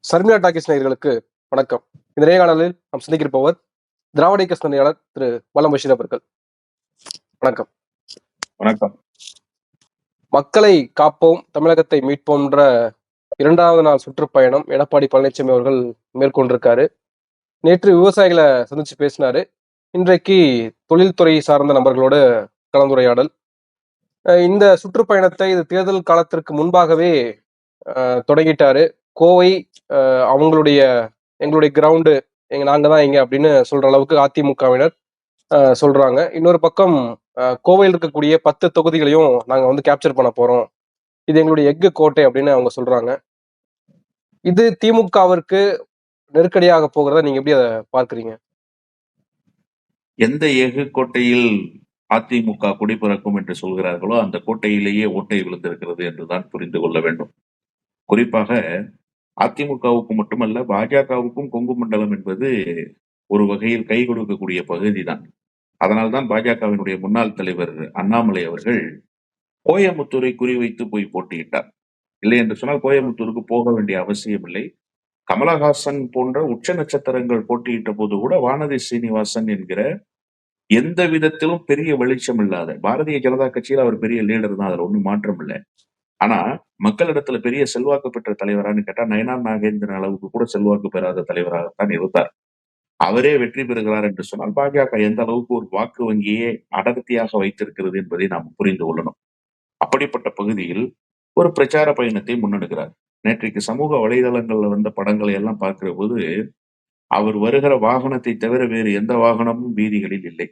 Sharmila talkies நேயர்களுக்கு வணக்கம். இந்த நேர்காணலில் நாம் சந்திக்கிருப்பவர் திராவிட இயக்க சிந்தனையாளர் திரு வலம் பஷீர் அவர்கள். வணக்கம். வணக்கம். மக்களை காப்போம் தமிழகத்தை மீட்போம்ன்ற இரண்டாவது நாள் சுற்றுப்பயணம் எடப்பாடி பழனிசாமி அவர்கள் மேற்கொண்டிருக்காரு. நேற்று விவசாயிகளை சந்திச்சு பேசினாரு. இன்றைக்கு தொழில்துறை சார்ந்த நபர்களோட கலந்துரையாடல். இந்த சுற்றுப்பயணத்தை இது தேர்தல் காலத்திற்கு முன்பாகவே தொடங்கிட்டாரு. கோவை அவங்களுடைய எங்களுடைய கிரவுண்டு எங்க நாங்க தான் இங்க அப்படின்னு சொல்ற அளவுக்கு அதிமுகவினர் சொல்றாங்க. இன்னொரு பக்கம் கோவையில் இருக்கக்கூடிய பத்து தொகுதிகளையும் நாங்க வந்து கேப்சர் பண்ண போறோம். இது எங்களுடைய எஃகு கோட்டை அப்படின்னு அவங்க சொல்றாங்க. இது திமுகவிற்கு நெருக்கடியாக போகிறத நீங்க எப்படி அதை பார்க்குறீங்க? எந்த எஃகு கோட்டையில் அதிமுக குடிபிறக்கும் என்று சொல்கிறார்களோ அந்த கோட்டையிலேயே ஓட்டை விழுந்திருக்கிறது என்றுதான் புரிந்து கொள்ள வேண்டும். குறிப்பாக அதிமுகவுக்கு மட்டுமல்ல பாஜகவுக்கும் கொங்கு மண்டலம் என்பது ஒரு வகையில் கை கொடுக்கக்கூடிய பகுதிதான். அதனால்தான் பாஜகவினுடைய முன்னாள் தலைவர் அண்ணாமலை அவர்கள் கோயம்புத்தூரை குறிவைத்து போய் போட்டியிட்டார். இல்லை என்று சொன்னால் கோயம்புத்தூருக்கு போக வேண்டிய அவசியம் இல்லை கமலஹாசன் போன்ற உச்ச நட்சத்திரங்கள் போட்டியிட்ட போது கூட வானதி சீனிவாசன் என்கிற எந்த விதத்திலும் பெரிய வெளிச்சம் இல்லாத பாரதிய ஜனதா கட்சியில் அவர் பெரிய லீடர் தான் அதுல ஒண்ணும் மாற்றம் இல்லை. ஆனா மக்களிடத்துல பெரிய செல்வாக்கு பெற்ற தலைவரான்னு கேட்டா நயனார் நாகேந்திரன் அளவுக்கு கூட செல்வாக்கு பெறாத தலைவராகத்தான் இருந்தார் அவரே வெற்றி பெறுகிறார் என்று சொன்னால் பாஜக எந்த அளவுக்கு ஒரு வாக்கு வங்கியே அடர்த்தியாக வைத்திருக்கிறது என்பதை நாம் புரிந்து கொள்ளணும். அப்படிப்பட்ட பகுதியில் ஒரு பிரச்சார பயணத்தை முன்னெடுக்கிறார். நேற்றைக்கு சமூக வலைதளங்கள்ல வந்த படங்களை எல்லாம் பார்க்கிற போது அவர் வருகிற வாகனத்தை தவிர வேறு எந்த வாகனமும் வீதிகளில் இல்லை.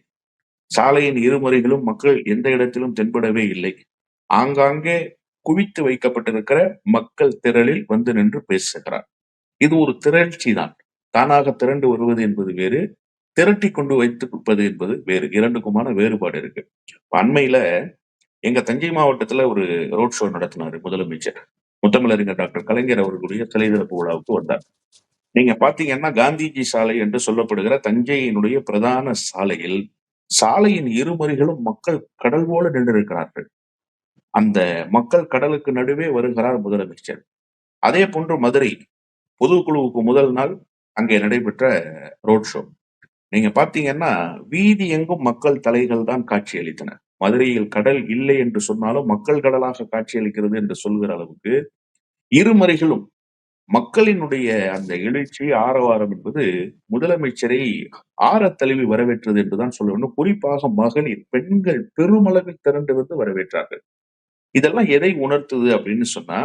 சாலையின் இருமுறைகளும் மக்கள் எந்த இடத்திலும் தென்படவே இல்லை. ஆங்காங்கே குவித்து வைக்கப்பட்டிருக்கிற மக்கள் திரளில் வந்து நின்று பேசுகிறார். இது ஒரு திரட்சி தான் தானாக திரண்டு வருவது என்பது வேறு திரட்டி கொண்டு வைத்திருப்பது என்பது வேறு. இரண்டுக்குமான வேறுபாடு இருக்கு. அண்மையில எங்க தஞ்சை மாவட்டத்துல ஒரு ரோட் ஷோ நடத்தினாரு முதலமைச்சர். முத்தமிழறிஞர் டாக்டர் கலைஞர் அவர்களுடைய சிலை திறப்பு விழாவுக்கு வந்தார். நீங்க பாத்தீங்கன்னா காந்திஜி சாலை என்று சொல்லப்படுகிற தஞ்சையினுடைய பிரதான சாலையில் சாலையின் இருமறிகளும் மக்கள் கடல் போல நின்று இருக்கிறார்கள் அந்த மக்கள் கடலுக்கு நடுவே வருகிறார் முதலமைச்சர். அதே போன்று மதுரை பொதுக்குழுவுக்கு முதல் நாள் அங்கே நடைபெற்ற ரோட் ஷோ. நீங்க பாத்தீங்கன்னா வீதி எங்கும் மக்கள் தலைகள் தான் காட்சியளித்தன மதுரையில் கடல் இல்லை என்று சொன்னாலும் மக்கள் கடலாக காட்சியளிக்கிறது என்று சொல்கிற அளவுக்கு இருமறைகளும் மக்களினுடைய அந்த எழுச்சி ஆரவாரம் என்பது முதலமைச்சரை ஆற தழுவி வரவேற்றது என்றுதான் சொல்ல வேண்டும் குறிப்பாக மகளிர் பெண்கள் பெருமளவில் திரண்டு வந்து வரவேற்றார்கள். இதெல்லாம் எதை உணர்த்துது அப்படின்னு சொன்னா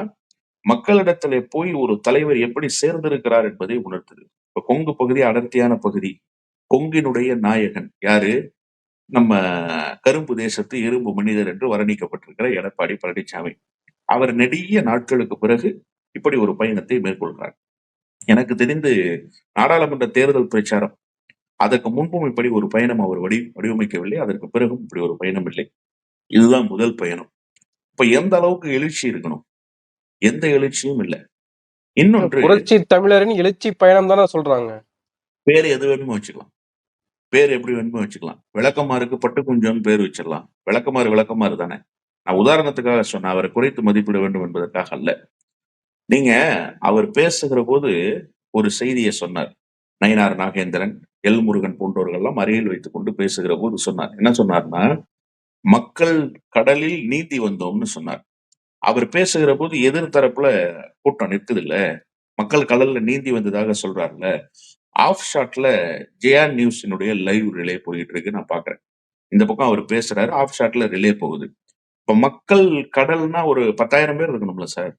மக்களிடத்துல போய் ஒரு தலைவர் எப்படி சேர்ந்திருக்கிறார் என்பதை உணர்த்துது. இப்ப கொங்கு பகுதி அடர்த்தியான பகுதி. கொங்கினுடைய நாயகன் யாரு? நம்ம கரும்பு தேசத்து இரும்பு மனிதர் என்று வர்ணிக்கப்பட்டிருக்கிற எடப்பாடி பழனிசாமி அவர் நெடிய நாட்களுக்கு பிறகு இப்படி ஒரு பயணத்தை மேற்கொள்கிறார். எனக்கு தெரிந்து நாடாளுமன்ற தேர்தல் பிரச்சாரம் அதற்கு முன்பும் இப்படி ஒரு பயணம் அவர் வடி வடிவமைக்கவில்லை அதற்கு பிறகும் இப்படி ஒரு பயணம் இல்லை. இதுதான் முதல் பயணம். இப்ப எந்த அளவுக்கு எழுச்சி இருக்கணும்? எந்த எழுச்சியும் இல்லை. இன்னொன்று புரட்சி தமிழரின் எழுச்சி பயணம் தானே சொல்றாங்க. பேர் எது வேணுமோ வச்சுக்கலாம். பேர் எப்படி வேணுமோ வச்சுக்கலாம். விளக்கமாருக்கு பட்டு குஞ்சம் பேர் வச்சிடலாம். விளக்கமாறு விளக்கமாறு தானே. நான் உதாரணத்துக்காக சொன்னேன் அவரை குறைத்து மதிப்பிட வேண்டும் என்பதற்காக அல்ல. நீங்க அவர் பேசுகிற போது ஒரு செய்தியை சொன்னார். நயினார் நாகேந்திரன் எல் முருகன் போன்றவர்கள் எல்லாம் அருகில் வைத்துக் கொண்டு பேசுகிற போது சொன்னார். என்ன சொன்னார்னா மக்கள் கடலில் நீந்தி வந்தோம்னு சொன்னார். அவர் பேசுகிற போது எதிர்த்தரப்புல கூட்டம் நிற்குது இல்ல மக்கள் கடல்ல நீந்தி வந்ததாக சொல்றாருல ஆஃப் ஷாட்ல ஜெயா நியூஸினுடைய லைவ் ரிலே போயிட்டு இருக்கு நான் பாக்குறேன். இந்த பக்கம் அவர் பேசுறாரு ஆஃப் ஷாட்ல ரிலே போகுது. இப்ப மக்கள் கடல்னா ஒரு பத்தாயிரம் பேர் இருக்கணும்ல சார்.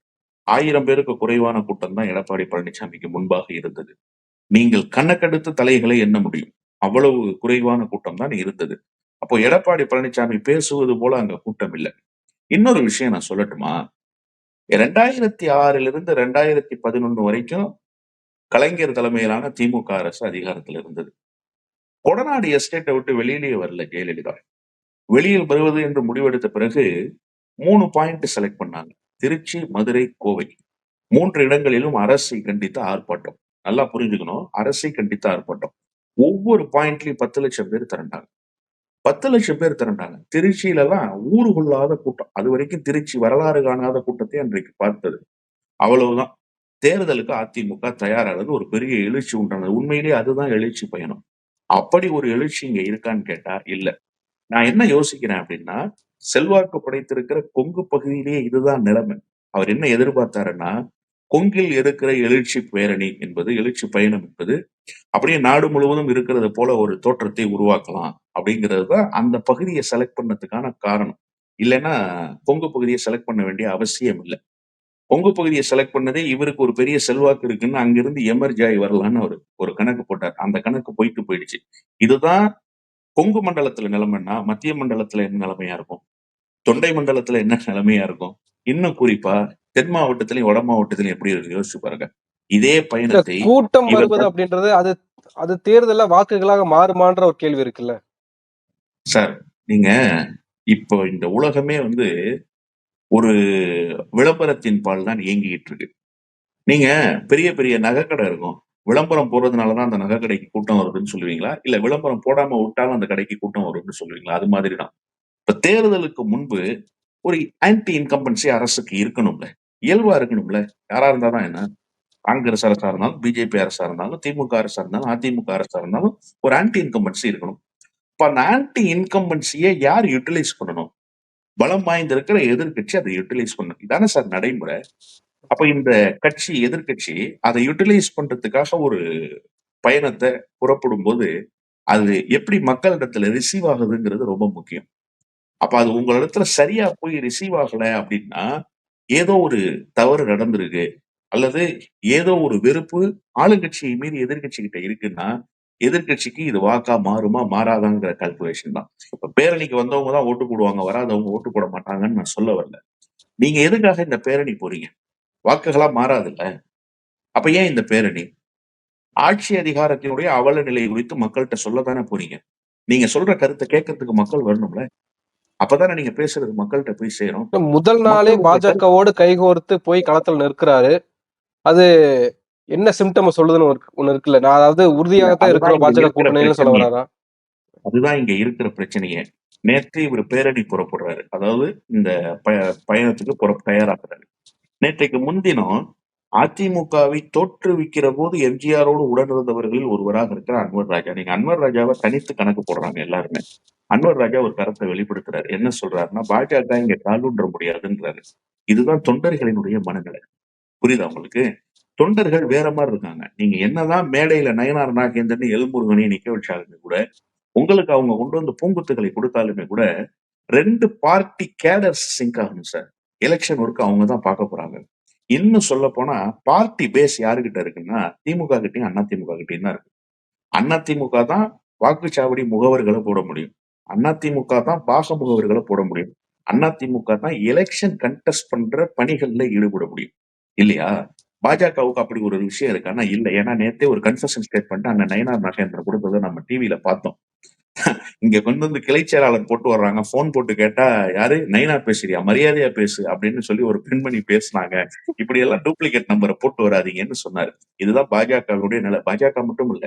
ஆயிரம் பேருக்கு குறைவான கூட்டம் தான் எடப்பாடி பழனிசாமிக்கு முன்பாக இருந்தது. நீங்கள் கணக்கெடுத்து தலைகளை எண்ண முடியும். அவ்வளவு குறைவான கூட்டம் தான் இருந்தது. அப்போ எடப்பாடி பழனிசாமி பேசுவது போல அங்க கூட்டம் இல்லை. இன்னொரு விஷயம் நான் சொல்லட்டுமா? ரெண்டாயிரத்தி ஆறுல இருந்து ரெண்டாயிரத்தி பதினொன்னு வரைக்கும் கலைஞர் தலைமையிலான திமுக அரசு அதிகாரத்தில் இருந்தது. கொடநாடு எஸ்டேட்டை விட்டு வெளியிலேயே வரல ஜெயலலிதா. வெளியில் வருவது என்று முடிவெடுத்த பிறகு மூணு பாயிண்ட் செலக்ட் பண்ணாங்க. திருச்சி மதுரை கோவை. மூன்று இடங்களிலும் அரசை கண்டித்த ஆர்ப்பாட்டம். நல்லா புரிஞ்சுக்கணும். அரசை கண்டித்த ஆர்ப்பாட்டம். ஒவ்வொரு பாயிண்ட்லயும் பத்து லட்சம் பேர் திரண்டாங்க. பத்து லட்சம் பேர் திரண்டாங்க. திருச்சியில எல்லாம் ஊரு கொள்ளாத கூட்டம். அது வரைக்கும் திருச்சி வரலாறு காணாத கூட்டத்தை அன்றைக்கு பார்த்தது. அவ்வளவுதான். தேர்தலுக்கு அதிமுக தயாராகிறது ஒரு பெரிய எழுச்சி உண்டானது. உண்மையிலேயே அதுதான் எழுச்சி பயணம். அப்படி ஒரு எழுச்சி இங்க இருக்கான்னு கேட்டா இல்ல. நான் என்ன யோசிக்கிறேன் அப்படின்னா செல்வாக்கு படைத்திருக்கிற கொங்கு பகுதியிலேயே இதுதான் நிலைமை. அவர் என்ன எதிர்பார்த்தாருன்னா கொங்கில் இருக்கிற எழுச்சி பேரணி என்பது எழுச்சி பயணம் என்பது அப்படியே நாடு முழுவதும் இருக்கிறது போல ஒரு தோற்றத்தை உருவாக்கலாம் அப்படிங்கிறது தான் அந்த பகுதியை செலக்ட் பண்ணதுக்கான காரணம். இல்லைன்னா கொங்கு பகுதியை செலக்ட் பண்ண வேண்டிய அவசியம் இல்லை. கொங்கு பகுதியை செலக்ட் பண்ணதே இவருக்கு ஒரு பெரிய செல்வாக்கு இருக்குன்னு அங்கிருந்து எமர்ஜ் ஆகி வரலான்னு ஒரு ஒரு கணக்கு போட்டார். அந்த கணக்கு போயிட்டு போயிடுச்சு. இதுதான் கொங்கு மண்டலத்துல நிலைமைன்னா மத்திய மண்டலத்துல என்ன நிலைமையா இருக்கும்? தொண்டை மண்டலத்துல என்ன நிலைமையா இருக்கும்? இன்னும் குறிப்பா தென் மாவட்டத்திலையும் வட மாவட்டத்திலையும் எப்படி இருக்கு? யோசிச்சு பாருங்க. இதே பயணத்தை கூட்டம் வருவது அப்படின்றது அது அது தேர்தல்ல வாக்குகளாக மாறுமான்ற ஒரு கேள்வி இருக்குல்ல? சார் நீங்க இப்போ இந்த உலகமே வந்து ஒரு விளம்பரத்தின் பால் தான் இயங்கிட்டு இருக்கு. நீங்க பெரிய பெரிய நகைக்கடை இருக்கும். விளம்பரம் போடுறதுனாலதான் அந்த நகைக்கடைக்கு கூட்டம் வருதுன்னு சொல்லுவீங்களா? இல்ல விளம்பரம் போடாம விட்டாலும் அந்த கடைக்கு கூட்டம் வரும்னு சொல்லுவீங்களா? அது மாதிரி தான் இப்ப தேர்தலுக்கு முன்பு ஒரு ஆன்டி இன்கம்பன்சி அரசுக்கு இருக்கணும்ல. இயல்பா இருக்கணும்ல. யாரா இருந்தாதான் என்ன? காங்கிரஸ் அரசா இருந்தாலும் பிஜேபி அரசா இருந்தாலும் திமுக அரசா இருந்தாலும் அதிமுக அரசா இருந்தாலும் ஒரு ஆன்டி இன்கம்பன்சி இருக்கணும். இப்ப அந்த ஆன்டி இன்கம்பன்சியை யார் யூட்டிலைஸ் பண்ணணும்? பலம் வாய்ந்திருக்கிற எதிர்க்கட்சி அதை யூட்டிலைஸ் பண்ணணும். இதானே சார் நடைமுறை. அப்ப இந்த கட்சி எதிர்க்கட்சி அதை யூட்டிலைஸ் பண்றதுக்காக ஒரு பயணத்தை புறப்படும் போது அது எப்படி மக்களிடத்துல ரிசீவ் ஆகுதுங்கிறது ரொம்ப முக்கியம். அப்ப அது உங்களிடத்துல சரியா போய் ரிசீவ் ஆகல அப்படின்னா ஏதோ ஒரு தவறு நடந்திருக்கு அல்லது ஏதோ ஒரு வெறுப்பு ஆளுங்கட்சியை மீறி எதிர்கட்சி கிட்ட இருக்குன்னா எதிர்க்கட்சிக்கு இது வாக்கா மாறுமா மாறாதாங்கிற கால்குலேஷன் தான். இப்ப பேரணிக்கு வந்தவங்க தான் ஓட்டு போடுவாங்க வராதவங்க ஓட்டு போட மாட்டாங்கன்னு நான் சொல்ல வரல. நீங்க எதுக்காக இந்த பேரணி போறீங்க? வாக்குகளா மாறாதுல்ல. அப்ப ஏன் இந்த பேரணி? ஆட்சி அதிகாரத்தினுடைய அவல நிலை குறித்து மக்கள்கிட்ட சொல்லத்தானே போறீங்க? நீங்க சொல்ற கருத்தை கேட்கறதுக்கு மக்கள் வரணும்ல. அப்பதானே நீங்க பேசுறது? மக்கள்கிட்ட போய் சேரும். முதல் நாளே பாஜகவோடு கைகோர்த்து போய் களத்துல நிற்கிறாரு. அது என்ன சிம்டம் சொல்லுதுன்னு ஒண்ணு இருக்குல்ல. நான் அதாவது உறுதியாகத்தான் இங்க பாஜக இருக்கிற கூட்டணின்னு சொல்ல வராரா? அதுதான் இங்க இருக்கிற பிரச்சனையே. நேற்று இவர் பேரணி புறப்படுறாரு. அதாவது இந்த பய- பயணத்துக்கு புற தயாராகிறாரு. நேற்றைக்கு முன்தினம் அதிமுகவை தோற்றுவிக்கிற போது எம்ஜிஆரோடு உடனிருந்தவர்களில் ஒருவராக இருக்கிற அன்வர் ராஜா. நீங்க அன்வர் ராஜாவை தனித்து கணக்கு போடுறாங்க எல்லாருமே. அன்வர் ராஜா ஒரு கருத்தை வெளிப்படுத்துறாரு. என்ன சொல்றாருன்னா பாஜக இங்க காலூன்ற முடியாதுன்றாரு. இதுதான் தொண்டர்களினுடைய மனநிலை. புரியுதா உங்களுக்கு? தொண்டர்கள் வேற மாதிரி இருக்காங்க. நீங்க என்னதான் மேடையில நயனார் நாகேந்திரன் எல்முருகனையும் நிக்க வச்சாலுமே கூட உங்களுக்கு அவங்க கொண்டு வந்து பூங்குத்துகளை கொடுத்தாலுமே கூட ரெண்டு பார்ட்டி கேடர்ஸ் சிங்க் ஆகணும் சார். எலெக்ஷன் ஒர்க் அவங்க தான் பார்க்க போறாங்க. இன்னும் சொல்ல போனா பார்ட்டி பேஸ் யாருகிட்ட இருக்குன்னா திமுக கிட்டையும் அண்ணா திமுக தான் இருக்கு. அண்ணா திமுக தான் வாக்குச்சாவடி முகவர்களை போட முடியும். அண்ணா திமுக தான் பாக முகவர்களை போட முடியும். அண்ணா திமுக தான் எலெக்ஷன் கண்டெஸ்ட் பண்ற பணிகள்ல ஈடுபட முடியும். இல்லையா? பாஜகவுக்கு அப்படி ஒரு விஷயம் இருக்கு. ஆனா இல்ல. ஏன்னா நேத்தே ஒரு கன்ஃபஷன் ஸ்டேட்மெண்ட் அண்ணன் நயனார் நாகேந்திரன் கொடுத்ததை நம்ம டிவியில பார்த்தோம். இங்க கொண்டு வந்து கிளை செயலாளர் போட்டு வர்றாங்க. போன் போட்டு கேட்டா யாரு? நைனா பேசுறியா? மரியாதையா பேசு அப்படின்னு சொல்லி ஒரு பெண்மணி பேசுனாங்க. இப்படி எல்லாம் டூப்ளிகேட் நம்பரை போட்டு வராதீங்கன்னு சொன்னாரு. இதுதான் பாஜகவுடைய நிலை. பாஜக மட்டும் இல்ல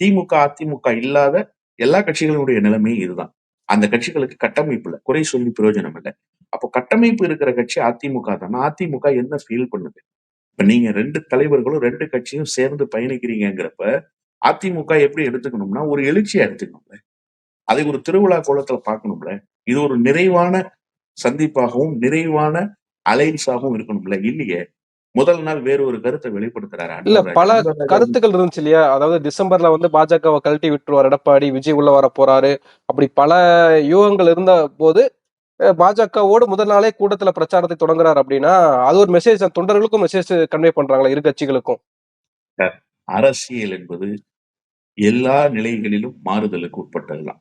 திமுக அதிமுக இல்லாத எல்லா கட்சிகளுடைய நிலைமையும் இதுதான். அந்த கட்சிகளுக்கு கட்டமைப்பு இல்ல. குறை சொல்லி பிரயோஜனம் இல்லை. அப்போ கட்டமைப்பு இருக்கிற கட்சி அதிமுக தானே. அதிமுக என்ன ஃபீல் பண்ணுது? இப்ப நீங்க ரெண்டு தலைவர்களும் ரெண்டு கட்சியும் சேர்ந்து பயணிக்கிறீங்கிறப்ப அதிமுக எப்படி எடுத்துக்கணும்னா ஒரு எழுச்சியா எடுத்துக்கணும்ல. அதை ஒரு திருவிழா கோலத்துல பார்க்கணும்ல. இது ஒரு நிறைவான சந்திப்பாகவும் நிறைவான அலைன்ஸாகவும் இருக்கணும்ல. இல்லையே முதல் நாள் வேற ஒரு கருத்தை வெளிப்படுத்துறாரு இல்ல பல கருத்துக்கள் இருந்துச்சு இல்லையா? அதாவது டிசம்பர்ல வந்து பாஜகவை கழட்டி விட்டுருவார் எடப்பாடி விஜய் உள்ள வர போறாரு. அப்படி பல யூகங்கள் இருந்த போது பாஜகவோடு முதல் நாளே கூட்டத்துல பிரச்சாரத்தை தொடங்குறாரு அப்படின்னா அது ஒரு மெசேஜ் தொண்டர்களுக்கும் மெசேஜ் கன்வே பண்றாங்களா இரு கட்சிகளுக்கும்? அரசியல் என்பது எல்லா நிலைகளிலும் மாறுதலுக்கு உட்பட்டதுதான்.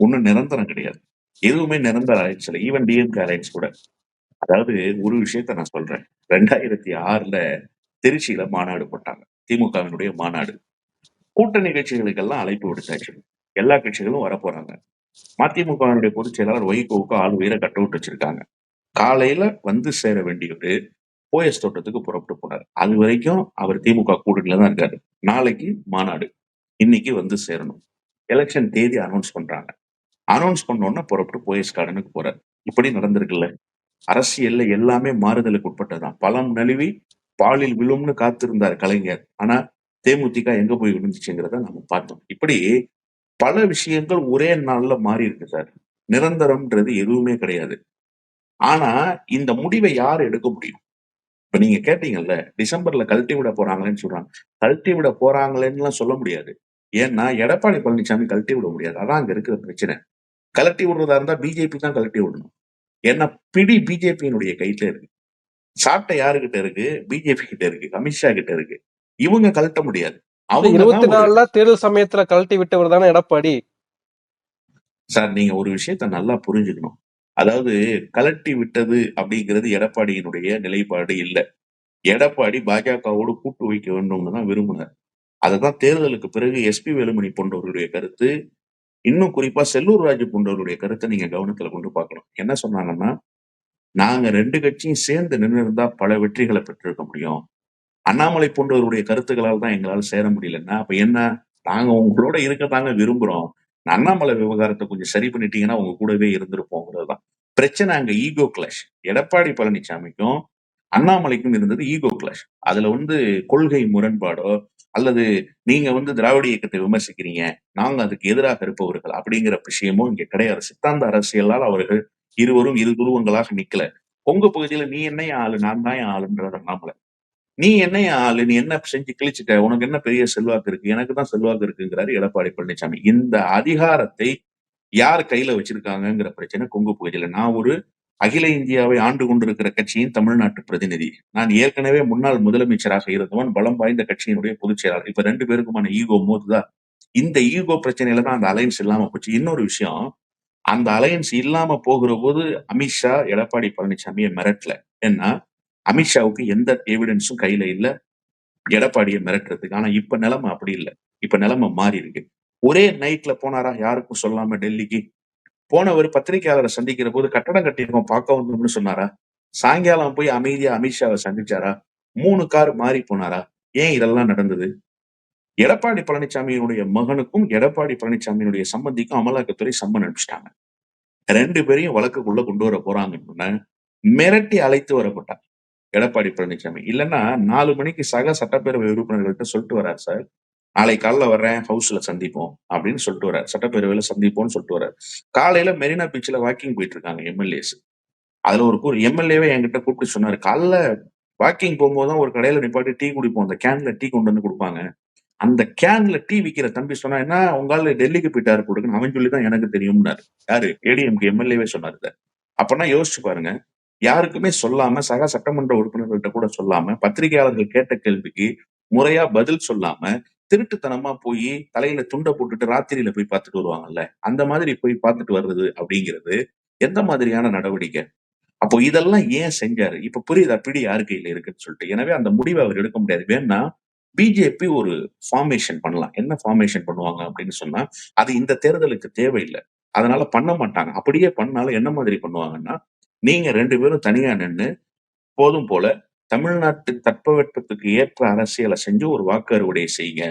ஒண்ணும் நிரந்தரம் கிடையாது. எதுவுமே நிரந்தர அலைன்ஸ் இல்லை ஈவன் டிஎம்கே அலைன்ஸ் கூட. அதாவது ஒரு விஷயத்த நான் சொல்றேன். ரெண்டாயிரத்தி ஆறுல திருச்சியில மாநாடு போட்டாங்க. திமுகவினுடைய மாநாடு. கூட்ட நிகழ்ச்சிகளுக்கெல்லாம் அழைப்பு விடுத்தாச்சு. எல்லா கட்சிகளும் வரப்போறாங்க. மதிமுகவினுடைய பொதுச் செயலாளர் வைகோவுக்கு ஆள் உயிரை கட்ட விட்டு வச்சிருக்காங்க. காலையில வந்து சேர வேண்டியவர் போயஸ் தோட்டத்துக்கு புறப்பட்டு போனார். அது வரைக்கும் அவர் திமுக கூட்டணியில தான் இருக்காரு. நாளைக்கு மாநாடு. இன்னைக்கு வந்து சேரணும். எலெக்ஷன் தேதி அனௌன்ஸ் பண்றாங்க. அனௌன்ஸ் பண்ண உடனே புறப்பட்டு போயஸ் கார்டனுக்கு போறாரு. இப்படி நடந்திருக்குல்ல. அரசியல்ல எல்லாமே மாறுதலுக்கு உட்பட்டதுதான். பலம் நழுவி பாலில் விழும்னு காத்திருந்தார் கலைஞர். ஆனா தேமுதிக எங்க போய் விழுந்துச்சுங்கிறத நம்ம பார்த்தோம். இப்படி பல விஷயங்கள் ஒரே நாள்ல மாறி இருக்கு சார். நிரந்தரம்ன்றது எதுவுமே கிடையாது. ஆனா இந்த முடிவை யார் எடுக்க முடியும்? இப்ப நீங்க கேட்டீங்கல்ல டிசம்பர்ல கழட்டி விட போறாங்களேன்னு சொல்றாங்க. கழட்டி விட போறாங்களேன்னு சொல்ல முடியாது. ஏன்னா எடப்பாடி பழனிசாமி கழட்டி விட முடியாது. அதான் அங்க இருக்கிற பிரச்சனை. கழட்டி விடுறதா இருந்தா பிஜேபி தான் கழட்டி விடணும். ஏன்னா பிடி பிஜேபியினுடைய கையில இருக்கு. சாட்டை யாருகிட்ட இருக்கு? பிஜேபி கிட்ட இருக்கு. அமித்ஷா கிட்ட இருக்கு. இவங்க கழட்ட முடியாது. அவங்க இருபத்தி நாலுல தேர்தல் சமயத்துல கழட்டி விட்டவர் தானே எடப்பாடி? சார் நீங்க ஒரு விஷயத்த நல்லா புரிஞ்சுக்கணும். அதாவது கலட்டி விட்டது அப்படிங்கிறது எடப்பாடியினுடைய நிலைப்பாடு இல்ல. எடப்பாடி பாஜகவோடு கூட்டு வைக்க வேண்டும்னு தான் விரும்பினார். அதுதான் தேர்தலுக்கு பிறகு எஸ்பி வேலுமணி போன்றவர்களுடைய கருத்து இன்னும் குறிப்பா செல்லூர் ராஜு போன்றவருடைய கருத்தை நீங்க கவனத்துல கொண்டு பார்க்கணும். என்ன சொன்னாங்கன்னா நாங்க ரெண்டு கட்சியும் சேர்ந்து நின்று இருந்தா பல வெற்றிகளை பெற்றிருக்க முடியும். அண்ணாமலை போன்றவருடைய கருத்துக்களால் தான் எங்களால் சேர முடியலன்னா அப்ப என்ன? நாங்க உங்களோட இருக்க தாங்க விரும்புறோம். அண்ணாமலை விவகாரத்தை கொஞ்சம் சரி பண்ணிட்டீங்கன்னா உங்க கூடவே இருந்திருப்போங்கிறதுதான் பிரச்சனை அங்க ஈகோ கிளாஷ் எடப்பாடி பழனிசாமிக்கும் அண்ணாமலைக்கும் இருந்தது ஈகோ கிளாஷ் அதுல வந்து கொள்கை முரண்பாடோ அல்லது நீங்க வந்து திராவிட இயக்கத்தை விமர்சிக்கிறீங்க நாங்க அதுக்கு எதிராக இருப்பவர்கள் அப்படிங்கிற விஷயமும் இங்க கிடையாது. சித்தாந்த அரசியலால் அவர்கள் இருவரும் இரு துருவங்களாக நிக்கல. கொங்கு பகுதியில நீ என்ன ஆளு நான் தான் ஆளுன்றது அண்ணாமலை. நீ என்ன ஆளு நீ என்ன செஞ்சு கிழிச்சிட்ட உனக்கு என்ன பெரிய செல்வாக்கு இருக்கு? எனக்கு தான் செல்வாக்கு இருக்குங்கிறாரு எடப்பாடி பழனிசாமி. இந்த அதிகாரத்தை யார் கையில வச்சிருக்காங்கங்கிற பிரச்சனை கொங்கு பகுதியில. நான் ஒரு அகில இந்தியாவை ஆண்டு கொண்டிருக்கிற கட்சியின் தமிழ்நாட்டு பிரதிநிதி. நான் ஏற்கனவே முன்னாள் முதலமைச்சராக இருந்தவன் பலம் வாய்ந்த கட்சியினுடைய பொதுச் செயலாளர். இப்ப ரெண்டு பேருக்குமான ஈகோ மோதுதா? இந்த ஈகோ பிரச்சனையில தான் அந்த அலையன்ஸ் இல்லாம போச்சு. இன்னொரு விஷயம் அந்த அலையன்ஸ் இல்லாம போகிற போது அமித்ஷா எடப்பாடி பழனிசாமியை மிரட்டல. ஏன்னா அமித்ஷாவுக்கு எந்த எவிடன்ஸும் கையில இல்ல. எடப்பாடியை மிரட்டுறதுக்கு. ஆனா இப்ப நிலைமை அப்படி இல்லை. இப்ப நிலைமை மாறி இருக்கு. ஒரே நைட்ல போனாரா? யாருக்கும் சொல்லாம டெல்லிக்கு? போனவர் பத்திரிகையாளரை சந்திக்கிற போது கட்டடம் கட்டியிருக்கோம் பார்க்க வந்தோம்னு சொன்னாரா? சாயங்காலம் போய் அமைதியா அமித்ஷாவை சந்திச்சாரா? மூணு கார் மாறி போனாரா? ஏன் இதெல்லாம் நடந்தது? எடப்பாடி பழனிசாமியினுடைய மகனுக்கும் எடப்பாடி பழனிசாமியினுடைய சம்பந்திக்கும் அமலாக்கத்துறை சம்மன் அனுப்பிச்சிட்டாங்க. ரெண்டு பேரையும் வழக்குக்குள்ள கொண்டு வர போறாங்கன்னு மிரட்டி அழைத்து வரப்பட்டார் எடப்பாடி பழனிசாமி இல்லைன்னா நாலு மணிக்கு சக சட்டப்பேரவை உறுப்பினர்கள்ட்ட சொல்லிட்டு வர்றார் சார். நாளை காலைல வர்றேன் ஹவுஸ்ல சந்திப்போம் அப்படின்னு சொல்லிட்டு வர்றாரு. சட்டப்பேரவையில சந்திப்போம்னு சொல்லிட்டு வர்றாரு. காலையில மெரினா பீச்சில் வாக்கிங் போயிட்டு இருக்காங்க எம்எல்ஏஸ் அதுல ஒரு கூறு எம்எல்ஏவே என்கிட்ட கூப்பிட்டு சொன்னாரு. காலைல வாக்கிங் போகும்போது தான் ஒரு கடையில நிப்பாட்டி டீ குடிப்போம். அந்த கேன்ல டீ கொண்டு வந்து கொடுப்பாங்க. அந்த கேன்ல டீ விற்கிற தம்பி சொன்னா என்ன உங்களால டெல்லிக்கு போயிட்டாரு கொடுக்குன்னு அவன் சொல்லி தான் எனக்கு தெரியும்னாரு. யாரு? ஏடிஎம்கே எம்எல்ஏவே சொன்னாரு இதை. அப்பனா யோசிச்சு பாருங்க. யாருக்குமே சொல்லாம சக சட்டமன்ற உறுப்பினர்கள்ட்ட கூட சொல்லாம பத்திரிகையாளர்கள் கேட்ட கேள்விக்கு முறையா பதில் சொல்லாம திருட்டுத்தனமா போய் தலையில துண்டை போட்டுட்டு ராத்திரியில போய் பார்த்துட்டு வருவாங்கல்ல? அந்த மாதிரி போய் பார்த்துட்டு வர்றது அப்படிங்கிறது எந்த மாதிரியான நடவடிக்கை? அப்போ இதெல்லாம் ஏன் செஞ்சாரு? இப்ப புரியுதா? பிடி யாரு கையில இருக்குன்னு சொல்லிட்டு. எனவே அந்த முடிவை அவர் எடுக்க முடியாது. வேணா பிஜேபி ஒரு ஃபார்மேஷன் பண்ணலாம். என்ன ஃபார்மேஷன் பண்ணுவாங்க அப்படின்னு சொன்னா அது இந்த தேர்தலுக்கு தேவையில்லை. அதனால பண்ண மாட்டாங்க. அப்படியே பண்ணாலும் என்ன மாதிரி பண்ணுவாங்கன்னா நீங்க ரெண்டு பேரும் தனியா நின்று போதும் போல தமிழ்நாட்டு தட்பவெட்பத்துக்கு ஏற்ற அரசியலை செஞ்சு ஒரு வாக்கு அறுவடை செய்யுங்க.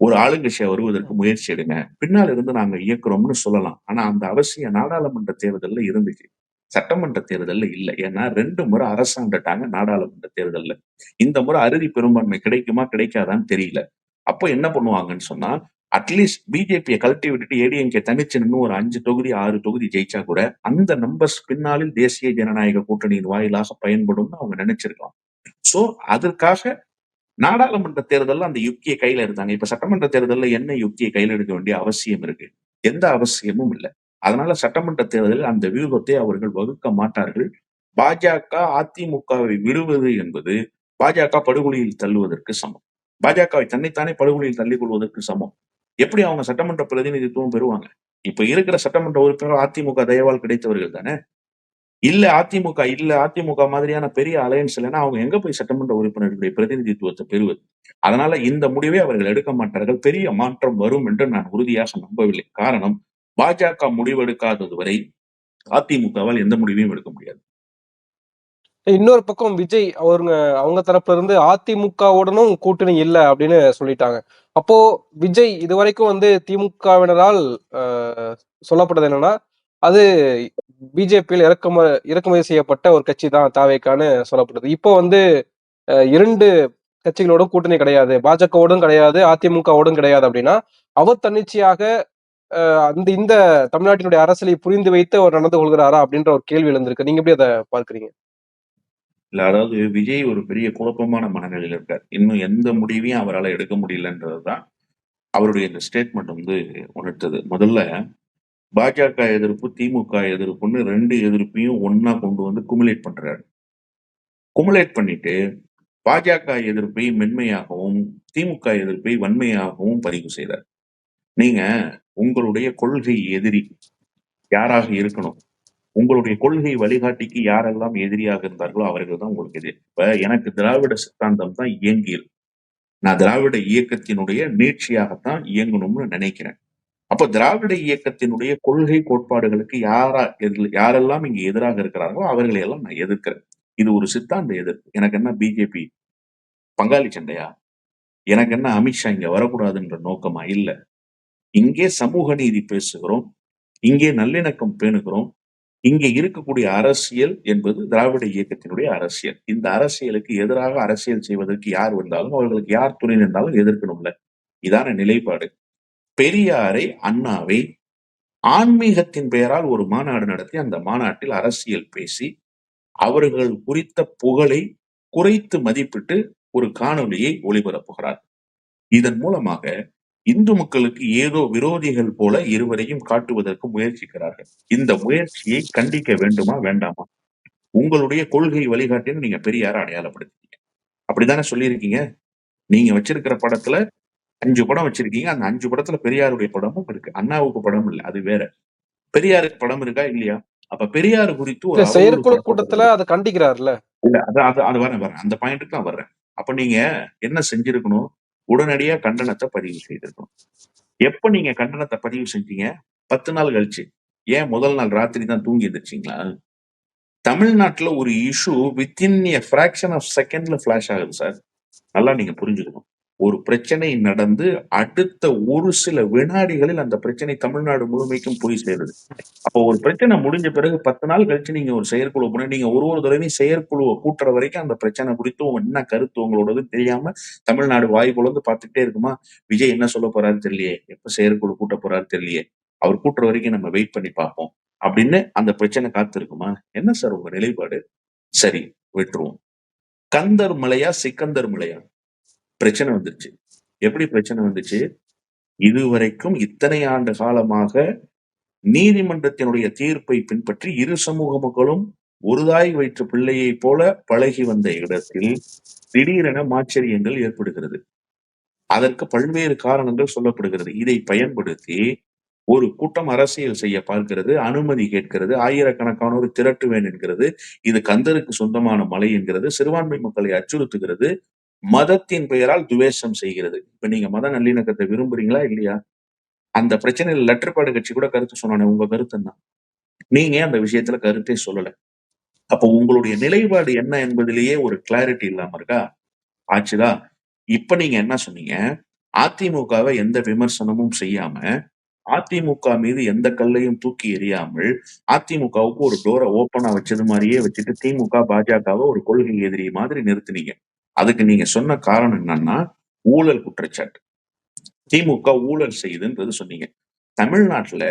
ஒரு ஆளுங்கட்சியை வருவதற்கு முயற்சி எடுங்க. பின்னால் இருந்து நாங்க இயக்குறோம்னு சொல்லலாம். ஆனா அந்த அவசியம் நாடாளுமன்ற தேர்தலில் இருந்துச்சு. சட்டமன்ற தேர்தலில் இல்லை. ஏன்னா ரெண்டு முறை அரசாண்டுட்டாங்க நாடாளுமன்ற தேர்தலில். இந்த முறை அறுதி பெரும்பான்மை கிடைக்குமா கிடைக்காதான்னு தெரியல. அப்போ என்ன பண்ணுவாங்கன்னு சொன்னா அட்லீஸ்ட் பிஜேபியை கலட்டி விட்டுட்டு ஏடிஎம்கே தனிச்சு ஒரு அஞ்சு தொகுதி ஆறு தொகுதி ஜெயிச்சா கூட அந்த நம்பர்ஸ் பின்னாளில் தேசிய ஜனநாயக கூட்டணியின் வாயிலாக பயன்படும்னு அவங்க நினைச்சிருக்கலாம். சோ அதற்காக நாடாளுமன்ற தேர்தலில் அந்த யுக்தியை கையில இருந்தாங்க இப்ப சட்டமன்ற தேர்தலில் என்ன யுக்தியை கையில எடுக்க வேண்டிய அவசியம் இருக்கு? எந்த அவசியமும் இல்லை. அதனால சட்டமன்ற தேர்தலில் அந்த வியூகத்தை அவர்கள் வகுக்க மாட்டார்கள். பாஜக அதிமுகவை விடுவது என்பது பாஜக படுகொலியில் தள்ளுவதற்கு சமம். பாஜகவை தன்னைத்தானே படுகொலியில் தள்ளிக் கொள்வதற்கு சமம். எப்படி அவங்க சட்டமன்ற பிரதிநிதித்துவம் பெறுவாங்க? இப்ப இருக்கிற சட்டமன்ற உறுப்பினர் அதிமுக தயவால் கிடைத்தவர்கள் தானே? இல்ல அதிமுக இல்ல அதிமுக மாதிரியான பெரிய அலையன்ஸ் இல்லைன்னா அவங்க எங்க போய் சட்டமன்ற உறுப்பினர்களுடைய பிரதிநிதித்துவத்தை பெறுவது? அதனால இந்த முடிவை அவர்கள் எடுக்க மாட்டார்கள். பெரிய மாற்றம் வரும் என்று நான் உறுதியாக நம்பவில்லை. காரணம் பாஜக முடிவெடுக்காதது வரை அதிமுகவால் எந்த முடிவையும் எடுக்க முடியாது. இன்னொரு பக்கம் விஜய் அவருங்க அவங்க தரப்புல இருந்து அதிமுகவுடனும் கூட்டணி இல்லை அப்படின்னு சொல்லிட்டாங்க. அப்போ விஜய் இதுவரைக்கும் வந்து திமுகவினரால் சொல்லப்பட்டது என்னன்னா அது பிஜேபியில் இறக்கும இறக்குமதி செய்யப்பட்ட ஒரு கட்சி தான் தாவேக்கான்னு சொல்லப்பட்டது. இப்போ வந்து இரண்டு கட்சிகளோடும் கூட்டணி கிடையாது. பாஜகவோடும் கிடையாது அதிமுகவோடும் கிடையாது அப்படின்னா அவர் தன்னிச்சையாக அந்த இந்த தமிழ்நாட்டினுடைய அரசியலை புரிந்து வைத்து அவர் நடந்து கொள்கிறாரா அப்படின்ற ஒரு கேள்வி எழுந்திருக்கு. நீங்க எப்படி அதை பார்க்குறீங்க? இல்லை அதாவது விஜய் ஒரு பெரிய குழப்பமான மனநிலையில் இருக்கார். இன்னும் எந்த முடிவையும் அவரால் எடுக்க முடியலன்றதுதான் அவருடைய இந்த ஸ்டேட்மெண்ட் வந்து உணர்த்தது. முதல்ல பாஜக எதிர்ப்பு திமுக எதிர்ப்புன்னு ரெண்டு எதிர்ப்பையும் ஒன்றா கொண்டு வந்து குமுலேட் பண்றாரு. குமுலேட் பண்ணிட்டு பாஜக எதிர்ப்பை மென்மையாகவும் திமுக எதிர்ப்பை வன்மையாகவும் பதிவு செய்தார். நீங்க உங்களுடைய கொள்கை எதிரி யாராக இருக்கணும்? உங்களுடைய கொள்கை வழிகாட்டிக்கு யாரெல்லாம் எதிரியாக இருந்தார்களோ அவர்கள் தான் உங்களுக்கு எதிரி. இப்ப எனக்கு திராவிட சித்தாந்தம் தான் இயங்கியது. நான் திராவிட இயக்கத்தினுடைய நீட்சியாகத்தான் இயங்கணும்னு நினைக்கிறேன். அப்ப திராவிட இயக்கத்தினுடைய கொள்கை கோட்பாடுகளுக்கு யாரா எதிர் யாரெல்லாம் இங்க எதிராக இருக்கிறார்களோ அவர்களை எல்லாம் நான் எதிர்க்கிறேன். இது ஒரு சித்தாந்த எதிர்ப்பு. எனக்கு என்ன பிஜேபி பங்காளி சண்டையா? எனக்கு என்ன அமித்ஷா இங்க வரக்கூடாதுன்ற நோக்கமா? இல்ல. இங்கே சமூக நீதி பேசுகிறோம். இங்கே நல்லிணக்கம் பேணுகிறோம். இங்கே இருக்கக்கூடிய அரசியல் என்பது திராவிட இயக்கத்தினுடைய அரசியல். இந்த அரசியலுக்கு எதிராக அரசியல் செய்வதற்கு யார் வந்தாலும் அவர்களுக்கு யார் துணை நின்றாலும் எதிர்க்கணும்ல. இதான நிலைப்பாடு. பெரியாரை அண்ணாவை ஆன்மீகத்தின் பெயரால் ஒரு மாநாடு நடத்தி அந்த மாநாட்டில் அரசியல் பேசி அவர்கள் குறித்த புகழை குறைத்து மதிப்பிட்டு ஒரு காணொலியை ஒளிபரப்புகிறார். இதன் மூலமாக இந்து மக்களுக்கு ஏதோ விரோதிகள் போல இருவரையும் காட்டுவதற்கு முயற்சிக்கிறார்கள். இந்த முயற்சியை கண்டிக்க வேண்டுமா வேண்டாமா? உங்களுடைய கொள்கை வழிகாட்டின்னு நீங்க பெரியார அடையாளப்படுத்தீங்க அப்படித்தானே சொல்லியிருக்கீங்க? நீங்க வச்சிருக்கிற படத்துல அஞ்சு படம் வச்சிருக்கீங்க. அந்த அஞ்சு படத்துல பெரியாருடைய படமும் இருக்கு. அண்ணாவுக்கு படம் இல்ல அது வேற. பெரியாருக்கு படம் இருக்கா இல்லையா? அப்ப பெரியார் குறித்து ஒரு செயற்குழு. கூட்டத்துல அதை கண்டிக்கிறாருல்ல இல்ல அது அது அது வரேன் வரேன். அந்த பாயிண்ட்டுக்கு தான் வர்றேன். அப்ப நீங்க என்ன செஞ்சிருக்கணும்? உடனடியா கண்டனத்தை பதிவு செய்திருக்கணும். எப்ப நீங்க கண்டனத்தை பதிவு செஞ்சீங்க? பத்து நாள் கழிச்சு. ஏன் முதல் நாள் ராத்திரி தான் தூங்கி எந்திரிச்சிங்களா? தமிழ்நாட்டுல ஒரு issue within a fraction of செகண்ட்ல ஃபிளாஷ் ஆகுது சார். நல்லா நீங்க புரிஞ்சுக்கணும். ஒரு பிரச்சனை நடந்து அடுத்த ஒரு சில வினாடிகளில் அந்த பிரச்சனை தமிழ்நாடு முழுமைக்கும் போய் சேருது. அப்போ ஒரு பிரச்சனை முடிஞ்ச பிறகு பத்து நாள் கழிச்சு நீங்க ஒரு செயற்குழு போன நீங்க ஒரு ஒரு தடவையும் செயற்குழுவை கூட்டுற வரைக்கும் அந்த பிரச்சனை குறித்து என்ன கருத்து உங்களோடது தெரியாம தமிழ்நாடு வாய் குழந்து பார்த்துக்கிட்டே இருக்குமா? விஜய் என்ன சொல்ல போறாரு தெரியலையே. எப்ப செயற்குழு கூட்ட போறாரு தெரியலையே. அவர் கூட்டுற வரைக்கும் நம்ம வெயிட் பண்ணி பார்ப்போம். அப்படின்னு அந்த பிரச்சனை காத்திருக்குமா? என்ன சார் உங்க நிலைப்பாடு? சரி விட்டுருவோம். கந்தர் மலையா சிக்கந்தர் மலையா? பிரச்சனை வந்துருச்சு. எப்படி பிரச்சனை வந்துச்சு? இதுவரைக்கும் இத்தனை ஆண்டு காலமாக நீதிமன்றத்தினுடைய தீர்ப்பை பின்பற்றி இரு சமூக மக்களும் ஒருதாய் வயிற்று பிள்ளையைப் போல பழகி வந்த இடத்தில் திடீரென மாச்சரியங்கள் ஏற்படுகிறது. அதற்கு பல்வேறு காரணங்கள் சொல்லப்படுகிறது. இதை பயன்படுத்தி ஒரு கூட்டம் அரசியல் செய்ய பார்க்கிறது அனுமதி கேட்கிறது ஆயிரக்கணக்கானோர் திரட்டுவேன் என்கிறது இது கந்தருக்கு சொந்தமான மலை என்கிறது சிறுபான்மை மக்களை அச்சுறுத்துகிறது மதத்தின் பெயரால் துவேஷம் செய்கிறது. இப்ப நீங்க மத நல்லிணக்கத்தை விரும்புறீங்களா இல்லையா? அந்த பிரச்சனையில லெட்டர்பாடு கட்சி கூட கருத்து சொன்னானே உங்க கருத்து நீங்க ஏன் அந்த விஷயத்துல கருத்தே சொல்லல? அப்போ உங்களுடைய நிலைப்பாடு என்ன என்பதிலேயே ஒரு கிளாரிட்டி இல்லாம இருக்கா? ஆச்சுதா? இப்ப நீங்க என்ன சொன்னீங்க? அதிமுகவை எந்த விமர்சனமும் செய்யாம அதிமுக மீது எந்த கல்லையும் தூக்கி எறியாமல் அதிமுகவுக்கு ஒரு டோரை ஓப்பனா வச்சது மாதிரியே வச்சுட்டு திமுக பாஜகவை ஒரு கொள்கை எதிரி மாதிரி நிறுத்தினீங்க. அதுக்கு நீங்க சொன்ன காரணம் என்னன்னா ஊழல் குற்றச்சாட்டு. திமுக ஊழல் செய்யுதுன்றது சொன்னீங்க. தமிழ்நாட்டுல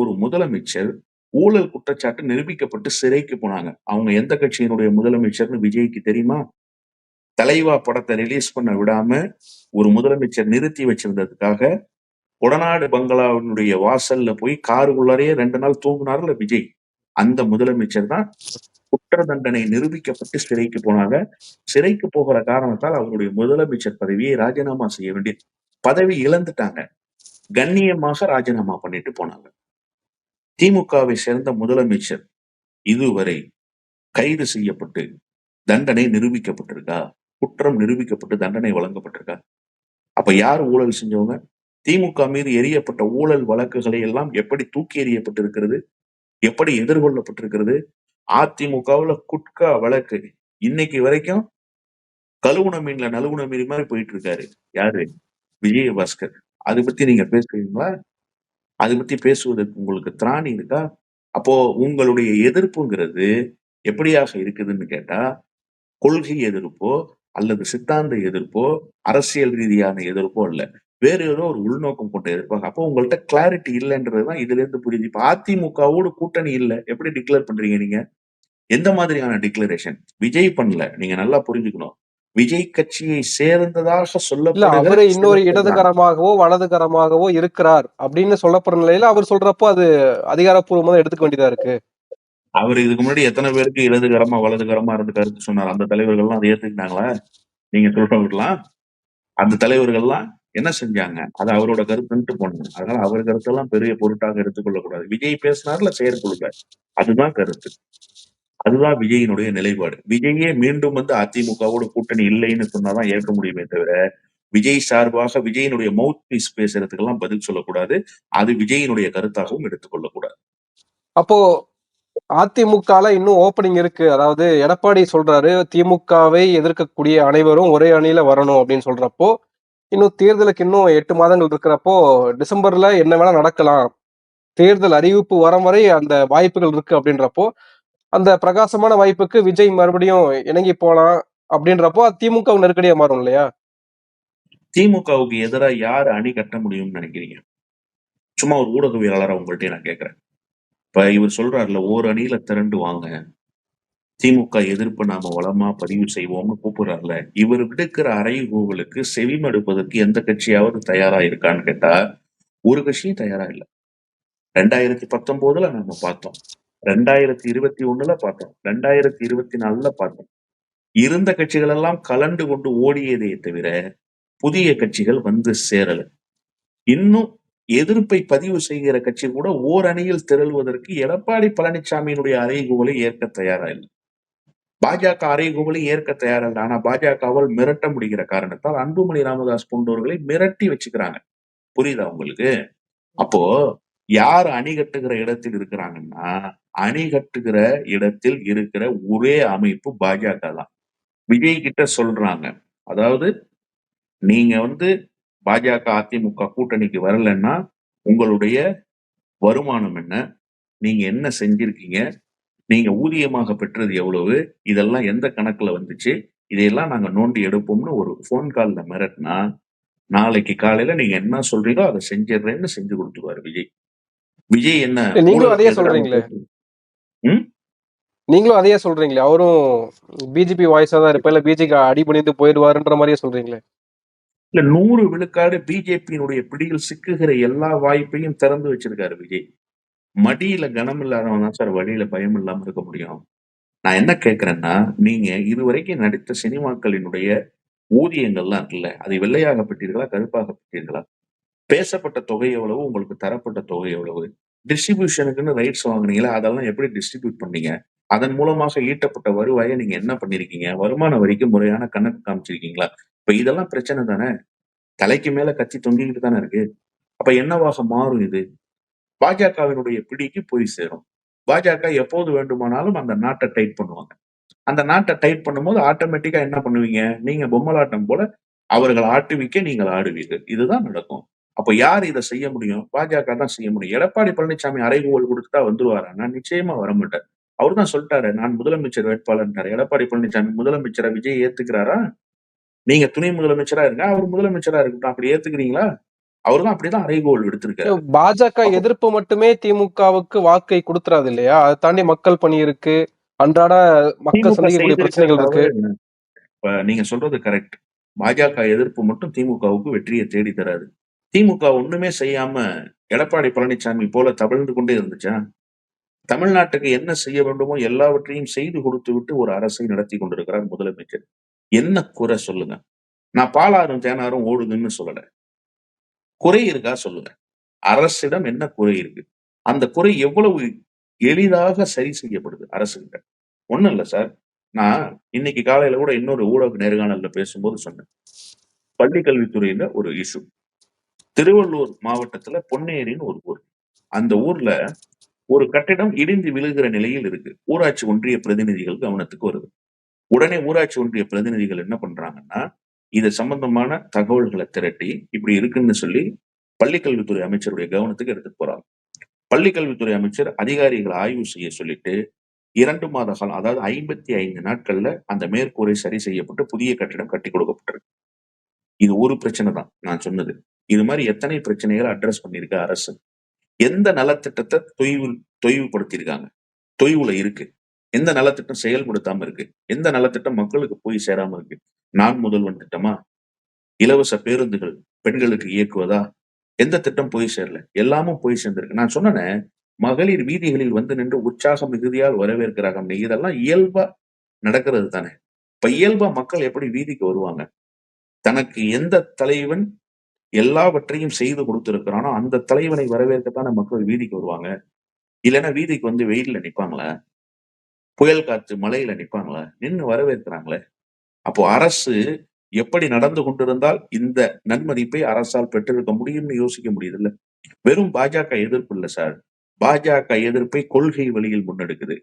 ஒரு முதலமைச்சர் ஊழல் குற்றச்சாட்டு நிரூபிக்கப்பட்டு சிறைக்கு போனாங்க. அவங்க எந்த கட்சியினுடைய முதலமைச்சர்னு விஜய்க்கு தெரியுமா? தலைவா படத்தை ரிலீஸ் பண்ண விடாம ஒரு முதலமைச்சர் நிறுத்தி வச்சிருந்ததுக்காக கொடநாடு பங்களாவினுடைய வாசல்ல போய் காருக்குள்ளாரையே ரெண்டு நாள் தூங்குனார்ல விஜய். அந்த முதலமைச்சர் தான் குற்ற தண்டனை நிரூபிக்கப்பட்டு சிறைக்கு போனாங்க. சிறைக்கு போகிற காரணத்தால் அவருடைய முதலமைச்சர் பதவியை ராஜினாமா செய்ய வேண்டிய பதவி இழந்துட்டாங்க. கண்ணியமாக ராஜினாமா பண்ணிட்டு போனாங்க. திமுகவை சேர்ந்த முதலமைச்சர் இதுவரை கைது செய்யப்பட்டு தண்டனை நிரூபிக்கப்பட்டிருக்கா? குற்றம் நிரூபிக்கப்பட்டு தண்டனை வழங்கப்பட்டிருக்கா? அப்ப யார் ஊழல் செஞ்சவங்க? திமுக மீது எரியப்பட்ட ஊழல் வழக்குகளை எல்லாம் எப்படி தூக்கி எறியப்பட்டிருக்கிறது? எப்படி எதிர்கொள்ளப்பட்டிருக்கிறது? அதிமுகவுல குட்கா வழக்கு. இன்னைக்கு வரைக்கும் கழுவுன மீன்ல நழுவுன மீன் மாதிரி போயிட்டு இருக்காரு. யாரு? விஜயபாஸ்கர். அதை பத்தி நீங்க பேசுறீங்களா அதை பத்தி பேசுவதற்கு உங்களுக்கு திராணி இருக்கா? அப்போ உங்களுடைய எதிர்ப்புங்கிறது எப்படியாக இருக்குதுன்னு கேட்டா கொள்கை எதிர்ப்போ அல்லது சித்தாந்த எதிர்ப்போ அரசியல் ரீதியான எதிர்ப்போ இல்ல வேற ஏதோ ஒரு உள்நோக்கம் கொண்ட எதிர்ப்பாங்க அப்போ உங்கள்ட்ட கிளாரிட்டி இல்லைன்றதுதான் இதுல இருந்து புரியுது. இப்ப அதிமுகவோட கூட்டணி இல்லை. எப்படி டிக்ளேர் பண்றீங்க நீங்க? எந்த மாதிரியான டிக்ளரேஷன் விஜய் பண்ணல. நீங்க நல்லா புரிஞ்சுக்கணும். விஜய் கட்சியை சேர்ந்ததாக சொல்லப்படுகிற அவரு இன்னொரு இடதுகரமாகவோ வலதுகரமாகவோ இருக்கிறார் அப்படின்னு சொல்லப்படுற நிலையில அவர் சொல்றப்போ அது அதிகாரப்பூர்வமா எடுத்துக்க வேண்டியதா இருக்கு? அவர் இதுக்கு முன்னாடி எத்தனை பேருக்கு இடதுகரமா வலதுகரமா இருந்து கருத்து சொன்னார்? அந்த தலைவர்கள்லாம் அதை ஏத்துக்கிட்டாங்களா? நீங்க சொல்றவர்கள்லாம் அந்த தலைவர்கள்லாம் என்ன செஞ்சாங்க? அது அவரோட கருத்துன்ட்டு போனாங்க. அதனால அவர் கருத்தெல்லாம் பெரிய பொருட்டாக எடுத்துக்கொள்ளக் கூடாது விஜய் பேசினார்ல செயற்குழுல அதுதான் கருத்து. அதுதான் விஜயினுடைய நிலைப்பாடு. விஜயே மீண்டும் வந்து அதிமுகவோட கூட்டணி இல்லைன்னு சொன்னாதான் ஏற்க முடியுமே தவிர விஜய் சார்பாக விஜயினுடைய மவுத் பீஸ் பேசுறதுக்கெல்லாம் பதில் சொல்லக்கூடாது. அது விஜயினுடைய கருத்தாகவும் எடுத்துக்கொள்ளக்கூடாது. அப்போ அதிமுகல இன்னும் ஓப்பனிங் இருக்கு. அதாவது எடப்பாடி சொல்றாரு திமுகவை எதிர்க்கக்கூடிய அனைவரும் ஒரே அணியில வரணும் அப்படின்னு சொல்றப்போ இன்னும் தேர்தலுக்கு இன்னும் எட்டு மாதங்கள் இருக்கிறப்போ டிசம்பர்ல என்ன வேணா நடக்கலாம். தேர்தல் அறிவிப்பு வரும் வரை அந்த வாய்ப்புகள் இருக்கு அப்படின்றப்போ அந்த பிரகாசமான வாய்ப்புக்கு விஜய் மறுபடியும் இணங்கி போலாம் அப்படின்றப்போ திமுக நெருக்கடியா மாறும் இல்லையா? திமுகவுக்கு எதிராக யார் அணி கட்ட முடியும்னு நினைக்கிறீங்க? சும்மா ஒரு ஊடகவியலாளர் உங்கள்கிட்ட நான் கேட்கிறேன் இப்ப இவர் சொல்றாருல ஓர் அணியில திரண்டு வாங்க. திமுக எதிர்ப்பு நாம வளமா பதிவு செய்வோம்னு கூப்பிடுறாருல. இவர் விடுக்கிற அறைகூவலுக்கு செவிமடுப்பதற்கு எந்த கட்சியாவது தயாரா இருக்கான்னு கேட்டா ஒரு கட்சியும் தயாரா இல்லை. ரெண்டாயிரத்தி பத்தொன்பதுல நம்ம பார்த்தோம். ரெண்டாயிரத்தி இருபத்தி ஒண்ணுல பார்த்தோம். ரெண்டாயிரத்தி இருபத்தி நாலுல பார்த்தோம். இருந்த கட்சிகள் எல்லாம் கலண்டு கொண்டு ஓடியதே தவிர புதிய கட்சிகள் வந்து சேரல. இன்னும் எதிர்ப்பை பதிவு செய்கிற கட்சி கூட ஓர் அணியில் திரள்வதற்கு எடப்பாடி பழனிசாமியினுடைய அறைகூவலை ஏற்க தயாரா இல்லை பாஜக அறைகூவலை ஏற்க தயாரா இல்லை ஆனா பாஜகவால் மிரட்ட முடிகிற காரணத்தால் அன்புமணி ராமதாஸ் போன்றவர்களை மிரட்டி வச்சுக்கிறாங்க. புரியுதா உங்களுக்கு? அப்போ யார் அணி கட்டுகிற இடத்தில் இருக்கிறாங்கன்னா அணி கட்டுகிற இடத்தில் இருக்கிற ஒரே அமைப்பு பாஜக தான். விஜய் கிட்ட சொல்றாங்க. அதாவது நீங்க வந்து பாஜக அதிமுக கூட்டணிக்கு வரலன்னா உங்களுடைய வருமானம் என்ன? நீங்க என்ன செஞ்சிருக்கீங்க? நீங்க ஊதியமாக பெற்றது எவ்வளவு? இதெல்லாம் எந்த கணக்குல வந்துச்சு? இதையெல்லாம் நாங்க நோண்டி எடுப்போம்னு ஒரு ஃபோன் கால்ல மிரட்டினா நாளைக்கு காலையில நீங்க என்ன சொல்றீங்களோ அதை செஞ்சிடுறேன்னு செஞ்சு கொடுத்துருவாரு விஜய். விஜய் என்ன நீங்களும் எதிரான சொல்றீங்களே? ம்? நீங்களும் அதையே சொல்றீங்களே. அவரும் பிஜேபி வாய்ஸா தான் இருப்ப இல்ல பிஜேபி அடி பண்ணிட்டு போயிடுவாருன்ற மாதிரியே சொல்றீங்களே. இல்ல நூறு விழுக்காடு பிஜேபியினுடைய பிடியில் சிக்குகிற எல்லா வாய்ப்பையும் திறந்து வச்சிருக்காரு விஜய். மடியில கனம் இல்லாதவன் தான் சார் வழியில பயம் இல்லாம இருக்க முடியும். நான் என்ன கேக்குறேன்னா நீங்க இதுவரைக்கும் நடித்த சினிமாக்களினுடைய ஊதியங்கள்லாம் இருக்குல்ல அதை வெள்ளையாக பெற்றீர்களா கருப்பாக பெற்றீர்களா? பேசப்பட்ட தொகை எவ்வளவு உங்களுக்கு தரப்பட்ட தொகை எவ்வளவு? டிஸ்ட்ரிபியூஷனுக்குன்னு ரைட்ஸ் வாங்குனீங்களா அதெல்லாம் எப்படி டிஸ்ட்ரிபியூட் பண்ணீங்க? அதன் மூலமாக ஈட்டப்பட்ட வருவாயை நீங்க என்ன பண்ணிருக்கீங்க? வருமான வரிக்கு முறையான கணக்கு காமிச்சிருக்கீங்களா? இப்ப இதெல்லாம் பிரச்சனை தானே? தலைக்கு மேல கத்தி தொங்கிக்கிட்டு தானே இருக்கு? அப்ப என்னவாக மாறும் இது? பாஜகவினுடைய பிடிக்கு போய் சேரும். பாஜக எப்போது வேண்டுமானாலும் அந்த நாட்டை டைட் பண்ணுவாங்க. அந்த நாட்டை டைட் பண்ணும்போது ஆட்டோமேட்டிக்கா என்ன பண்ணுவீங்க? நீங்க பொம்மலாட்டம் போல அவர்கள் ஆட்டுவிக்க நீங்கள் ஆடுவீர்கள். இதுதான் நடக்கும். அப்ப யார் இதை செய்ய முடியும்? பாஜக தான் செய்ய முடியும். எடப்பாடி பழனிசாமி அறைகூவல் கொடுத்துட்டா வந்துருவாரா? நிச்சயமா வர மாட்டார் அவர் தான் சொல்லிட்டாரு நான் முதலமைச்சர் வேட்பாளர் எடப்பாடி பழனிசாமி முதலமைச்சரை விஜய் ஏத்துக்கிறாரா? நீங்க துணை முதலமைச்சரா இருங்க அவர் முதலமைச்சரா இருக்கட்டும். அப்படி ஏத்துக்கிறீங்களா? அவர் தான் அப்படிதான் அறைகோல் எடுத்திருக்காரு. பாஜக எதிர்ப்பு மட்டுமே திமுகவுக்கு வாக்கை கொடுத்துறாது இல்லையா? அதை தாண்டி மக்கள் பணி இருக்கு. அன்றாட மக்கள் சந்திக்கக்கூடிய பிரச்சனைகள் இருக்கு? இப்ப நீங்க சொல்றது கரெக்ட் பாஜக எதிர்ப்பு மட்டும் திமுகவுக்கு வெற்றியை தேடி தராது. திமுக ஒண்ணுமே செய்யாம எடப்பாடி பழனிசாமி போல தவழ்ந்து கொண்டே இருந்துச்சா? தமிழ்நாட்டுக்கு என்ன செய்ய வேண்டுமோ எல்லாவற்றையும் செய்து கொடுத்து விட்டு ஒரு அரசை நடத்தி கொண்டிருக்கிறார் முதலமைச்சர். என்ன குறை சொல்லுங்க? நான் பாலாறும் தேனாரும் ஓடுதுன்னு சொல்லல. குறை இருக்கா சொல்லுங்க. அரசிடம் என்ன குறை இருக்கு? அந்த குறை எவ்வளவு எளிதாக சரி செய்யப்படுது அரசுகிட்ட? ஒண்ணும் இல்ல சார். நான் இன்னைக்கு காலையில கூட இன்னொரு ஊடக நேர்காணல்ல பேசும்போது சொன்னேன். பள்ளி கல்வித்துறையில ஒரு இஷ்யூ திருவள்ளூர் மாவட்டத்துல பொன்னேரின்னு ஒரு ஊர். அந்த ஊர்ல ஒரு கட்டிடம் இடிந்து விழுகிற நிலையில் இருக்கு. ஊராட்சி ஒன்றிய பிரதிநிதிகள் கவனத்துக்கு வருது. உடனே ஊராட்சி ஒன்றிய பிரதிநிதிகள் என்ன பண்றாங்கன்னா இது சம்பந்தமான தகவல்களை திரட்டி இப்படி இருக்குன்னு சொல்லி பள்ளிக்கல்வித்துறை அமைச்சருடைய கவனத்துக்கு எடுத்துட்டு போறாங்க. பள்ளிக்கல்வித்துறை அமைச்சர் அதிகாரிகளை ஆய்வு செய்ய சொல்லிட்டு இரண்டு மாத காலம் அதாவது ஐம்பத்தி ஐந்து நாட்கள்ல அந்த மேற்கூரை சரி செய்யப்பட்டு புதிய கட்டிடம் கட்டி கொடுக்கப்பட்டிருக்கு. இது ஒரு பிரச்சனை தான் நான் சொன்னது. இது மாதிரி எத்தனை பிரச்சனைகளை அட்ரஸ் பண்ணிருக்க அரசு? எந்த நலத்திட்டத்தை தொய்வு தொய்வுபடுத்தியிருக்காங்க? தொய்வுல இருக்கு. எந்த நலத்திட்டம் செயல்படுத்தாம இருக்கு? எந்த நலத்திட்டம் மக்களுக்கு போய் சேராம இருக்கு? நான் முதல்வன் திட்டமா? இலவச பேருந்துகள் பெண்களுக்கு இயக்குவதா? எந்த திட்டம் போய் சேரல? எல்லாமும் போய் சேர்ந்திருக்கு. நான் சொன்னேன் மகளிர் வீதிகளில் வந்து நின்று உற்சாக மிகுதியால் வரவேற்கிறாங்க இதெல்லாம் இயல்பா நடக்கிறது தானே? இப்ப இயல்பா மக்கள் எப்படி வீதிக்கு வருவாங்க? தனக்கு எந்த தலைவன் எல்லாவற்றையும் செய்து கொடுத்திருக்கிறானோ அந்த தலைவனை வரவேற்கத்தான மக்கள் வீதிக்கு வருவாங்க. இல்லைன்னா வீதிக்கு வந்து வெயில்ல நிப்பாங்களா? புயல் காத்து மலையில நிப்பாங்களா? நின்னு வரவேற்கிறாங்களே. அப்போ அரசு எப்படி நடந்து கொண்டிருந்தால் இந்த நன்மதிப்பை அரசால் பெற்றிருக்க முடியும்னு யோசிக்க முடியுதுல்ல. வெறும் பாஜக எதிர்ப்பு இல்லை சார். பாஜக எதிர்ப்பை கொள்கை வழியில் முன்னெடுக்குது.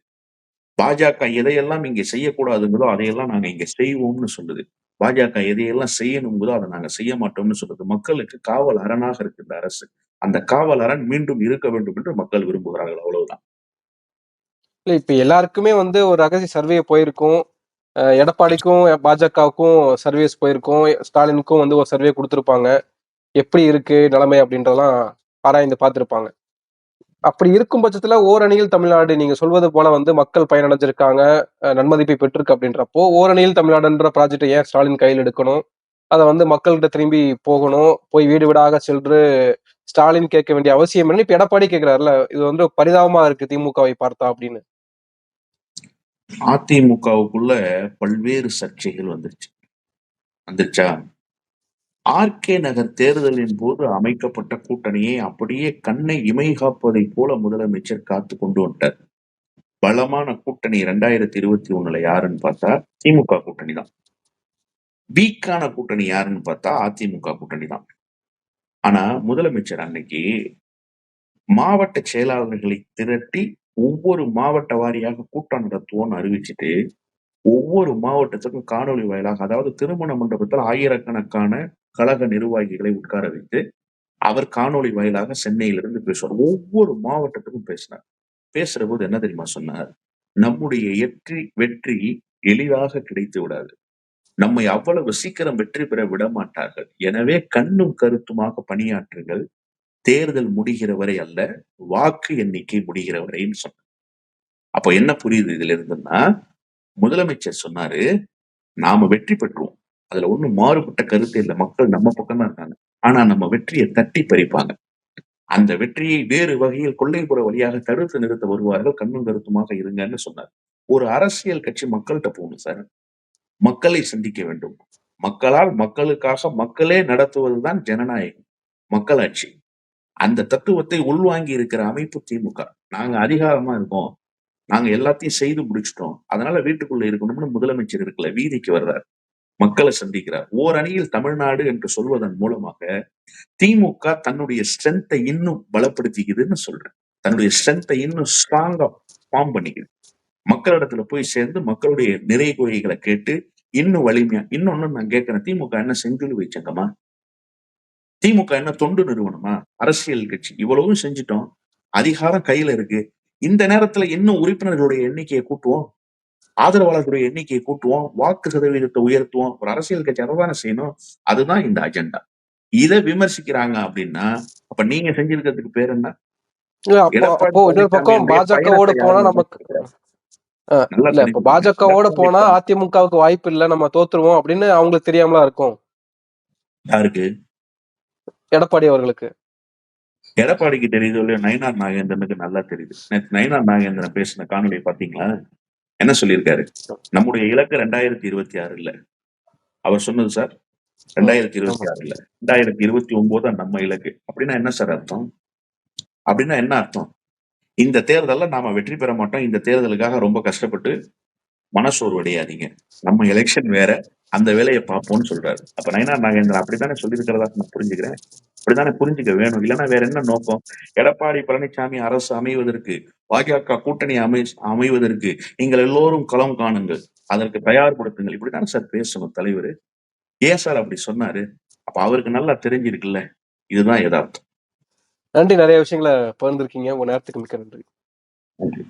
பாஜக எதையெல்லாம் இங்க செய்யக்கூடாதுங்களோ அதையெல்லாம் நாங்க இங்க செய்வோம்னு சொல்லுது. பாஜக எதையெல்லாம் செய்யணுங்கிறதோ அதை நாங்க செய்ய மாட்டோம்னு சொல்றது மக்களுக்கு காவல் அரணாக இருக்கு இந்த அரசு. அந்த காவல் அரண் மீண்டும் இருக்க வேண்டும் என்று மக்கள் விரும்புகிறார்கள். அவ்வளவுதான். இல்ல இப்ப எல்லாருக்குமே வந்து ஒரு ரகசிய சர்வே போயிருக்கும். எடப்பாடிக்கும் பாஜகவுக்கும் சர்வேஸ் போயிருக்கும். ஸ்டாலினுக்கும் வந்து ஒரு சர்வே கொடுத்துருப்பாங்க. எப்படி இருக்கு நிலைமை அப்படின்றதெல்லாம் ஆராய்ந்து பார்த்திருப்பாங்க. அப்படி இருக்கும் பட்சத்துல ஓரணியில் தமிழ்நாடு நீங்க சொல்வது போல வந்து மக்கள் பயனடைஞ்சிருக்காங்க நன்மதிப்பை பெற்றிருக்கு அப்படின்றப்போ ஓரணியில் தமிழ்நாடுன்ற ப்ராஜெக்டை ஏன் ஸ்டாலின் கையில் எடுக்கணும்? அதை வந்து மக்கள்கிட்ட திரும்பி போகணும் போய் வீடு வீடாக சென்று ஸ்டாலின் கேட்க வேண்டிய அவசியம் என்ன இப்ப எடப்பாடி கேட்கிறாருல இது வந்து பரிதாபமா இருக்கு திமுகவை பார்த்தா அப்படின்னு. அதிமுகவுக்குள்ள பல்வேறு சர்ச்சைகள் வந்துருச்சு. வந்துருச்சா? ஆர்கே நகர் தேர்தலின் போது அமைக்கப்பட்ட கூட்டணியை அப்படியே கண்ணை இமைகாப்பதை போல முதலமைச்சர் காத்து கொண்டு வந்துட்டார். பலமான கூட்டணி ரெண்டாயிரத்தி இருபத்தி ஒண்ணுல யாருன்னு பார்த்தா திமுக கூட்டணி தான். வீக்கான கூட்டணி யாருன்னு பார்த்தா அதிமுக கூட்டணி தான். ஆனா முதலமைச்சர் அன்னைக்கு மாவட்ட செயலாளர்களை திரட்டி ஒவ்வொரு மாவட்ட வாரியாக கூட்டம் நடத்துவோம்னு அறிவிச்சுட்டு ஒவ்வொரு மாவட்டத்துக்கும் காணொலி வாயிலாக அதாவது திருமண மண்டபத்தில் ஆயிரக்கணக்கான கழக நிர்வாகிகளை உட்கார வைத்து அவர் காணொலி வாயிலாக சென்னையிலிருந்து பேசுவார். ஒவ்வொரு மாவட்டத்துக்கும் பேசினார். பேசுற போது என்ன தெரியுமா சொன்னார்? நம்முடைய வெற்றி வெற்றி எளிதாக கிடைத்து விடாது. நம்மை அவ்வளவு சீக்கிரம் வெற்றி பெற விட மாட்டார்கள். எனவே கண்ணும் கருத்துமாக பணியாற்றுங்கள். தேர்தல் முடிகிற வரை அல்ல வாக்கு எண்ணிக்கை முடிகிற வரைன்னு சொன்னார். அப்ப என்ன புரியுது இதுல இருந்துன்னா முதலமைச்சர் சொன்னாரு நாம வெற்றி பெற்றுவோம். அதுல ஒண்ணும் மாறுபட்ட கருத்து இல்லை. மக்கள் நம்ம பக்கம் தான் இருக்காங்க. ஆனா நம்ம வெற்றியை தட்டி பறிப்பாங்க. அந்த வெற்றியை வேறு வகையில் கொள்ளைப்புற வழியாக தடுத்து நிறுத்த வருவார்கள். கண்ணும் கருத்துமாக இருங்கன்னு சொன்னார். ஒரு அரசியல் கட்சி மக்கள்கிட்ட போகணும் சார். மக்களை சந்திக்க வேண்டும். மக்களால் மக்களுக்காக மக்களே நடத்துவதுதான் ஜனநாயகம். மக்களாட்சி. அந்த தத்துவத்தை உள்வாங்கி இருக்கிற அமைப்பு திமுக. நாங்க அதிகாரமா இருக்கோம். நாங்க எல்லாத்தையும் செய்து முடிச்சிட்டோம். அதனால வீட்டுக்குள்ள இருக்கணும்னு முதலமைச்சர் இருக்கல. வீதிக்கு வர்றாரு. மக்களை சந்திக்கிறார். ஓரணியில் தமிழ்நாடு என்று சொல்வதன் மூலமாக திமுக தன்னுடைய ஸ்ட்ரென்த்தை இன்னும் பலப்படுத்திக்குதுன்னு சொல்றேன். தன்னுடைய ஸ்ட்ரென்த்தை இன்னும் ஸ்ட்ராங்கா ஃபார்ம் பண்ணிக்குது. மக்களிடத்துல போய் சேர்ந்து மக்களுடைய நிறை குறைகளை கேட்டு இன்னும் வலிமையா இன்னொன்னு நான் கேட்கிறேன். திமுக என்ன செஞ்சுலு வச்சங்கம்மா திமுக என்ன தொண்டு நிறுவனமா? அரசியல் கட்சி. இவ்வளவும் செஞ்சிட்டோம். அதிகாரம் கையில இருக்கு. இந்த நேரத்துல இன்னும் உறுப்பினர்களுடைய எண்ணிக்கையை கூட்டுவோம். ஆதரவாளர்களுடைய எண்ணிக்கையை கூட்டுவோம் வாக்கு சதவீதத்தை உயர்த்துவோம் ஒரு அரசியல் கட்சி அதை செய்யணும் அதுதான் இந்த அஜெண்டா. இதை விமர்சிக்கிறாங்க அப்படின்னா அப்ப நீங்க செஞ்சிருக்கிறதுக்கு பேர் என்ன? பாஜகவோட போனா நமக்கு இல்ல இப்ப. பாஜகவோட போனா அதிமுகவுக்கு வாய்ப்பு இல்ல நம்ம தோத்துருவோம் அப்படின்னு அவங்களுக்கு தெரியாமலா இருக்கும்? யாருக்கு? எடப்பாடி அவர்களுக்கு. எடப்பாடிக்கு தெரியுதோ இல்லையோ? நயினார் நாகேந்திரனுக்கு நல்லா தெரியுது. நேத்து நயினார் நாகேந்திரன் பேசின காணொலி பாத்தீங்களா என்ன சொல்லியிருக்காரு? நம்முடைய இலக்கு ரெண்டாயிரத்தி இருபத்தி ஆறு இல்ல அவர் சொன்னது சார் ரெண்டாயிரத்தி இருபத்தி ஆறு இல்ல ரெண்டாயிரத்தி இருபத்தி ஒன்பது நம்ம இலக்கு. அப்படின்னா என்ன சார் அர்த்தம்? அப்படின்னா என்ன அர்த்தம்? இந்த தேர்தல்ல நாம வெற்றி பெற மாட்டோம். இந்த தேர்தலுக்காக ரொம்ப கஷ்டப்பட்டு மனசோர்வு அடையாதீங்க நம்ம எலெக்ஷன் வேற அந்த வேலையை பார்ப்போம்னு சொல்றாரு. அப்ப நயனார் நாகேந்திரன் அப்படித்தானே சொல்லியிருக்கிறதா நான் புரிஞ்சுக்கிறேன். அப்படித்தானே புரிஞ்சுக்க வேணும்? இல்லைன்னா வேற என்ன நோக்கம்? எடப்பாடி பழனிசாமி அரசு அமைவதற்கு பாஜக கூட்டணி அமை அமைவதற்கு நீங்கள் எல்லோரும் களம் காணுங்கள். அதற்கு தயார்படுத்துங்கள். இப்படித்தானே சார் பேசணும் தலைவர்? ஏன் சார் அப்படி சொன்னாரு? அப்ப அவருக்கு நல்லா தெரிஞ்சிருக்குல்ல. இதுதான் யதார்த்தம். நன்றி. நிறைய விஷயங்களை பகிர்ந்திருக்கீங்க. உங்க நேரத்துக்கு மிக்க நன்றி. நன்றி.